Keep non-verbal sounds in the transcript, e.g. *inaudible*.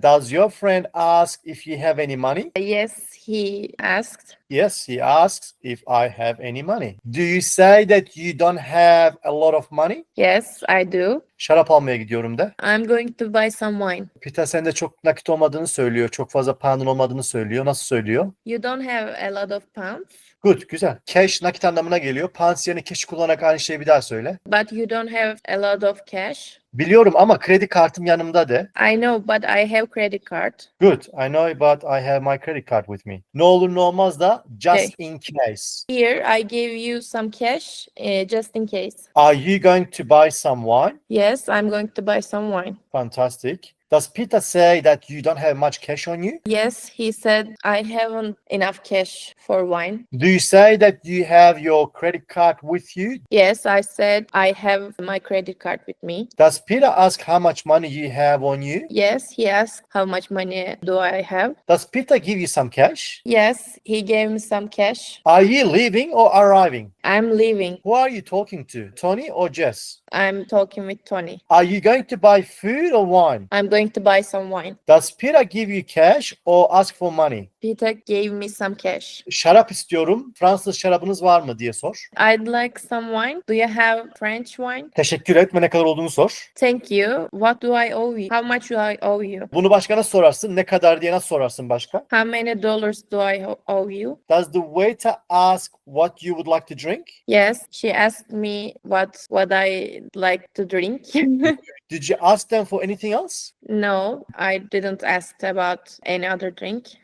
Does your friend ask if you have any money? Yes, he asked. Yes, he asks if I have any money. Do you say that you don't have a lot of money? Yes, I do. Şarap almaya gidiyorum de. I'm going to buy some wine. Peter sende çok nakit olmadığını söylüyor. Çok fazla paranın olmadığını söylüyor. Nasıl söylüyor? You don't have a lot of pounds, Good, güzel. Cash nakit anlamına geliyor. Pounds yerine cash kullanarak aynı şeyi bir daha söyle. but you don't have a lot of cash. Biliyorum ama kredi kartım yanımda de. I know, but I have credit card. Good, I know but I have my credit card with me. Ne olur ne olmaz da just in case. Here, I gave you some cash uh, just in case. Are you going to buy some wine? Yes, I'm going to buy some wine. Fantastic. Does Peter say that you don't have much cash on you? Yes, he said I haven't enough cash for wine. Do you say that you have your credit card with you? Yes, I said I have my credit card with me. Does Peter ask how much money you have on you? Yes, he asked how much money do I have. Does Peter give you some cash? Yes, he gave me some cash. Are you leaving or arriving? I'm leaving. Who are you talking to, Tony or Jess? I'm talking with Tony. Are you going to buy food or wine? I'm going to buy some wine. Does Peter give you cash or ask for money? Peter gave me some cash. Şarap istiyorum. Fransız şarabınız var mı diye sor. I'd like some wine. Do you have French wine? Teşekkür et ve ne kadar olduğunu sor. Thank you. What do I owe you? How much do I owe you? Bunu başka nasıl sorarsın? Ne kadar diye nasıl sorarsın başka? How many dollars do I owe you? Does the waiter ask what you would like to drink? Yes, she asked me what what I like to drink. *laughs* Did you ask them for anything else? no, I didn't ask about any other drink.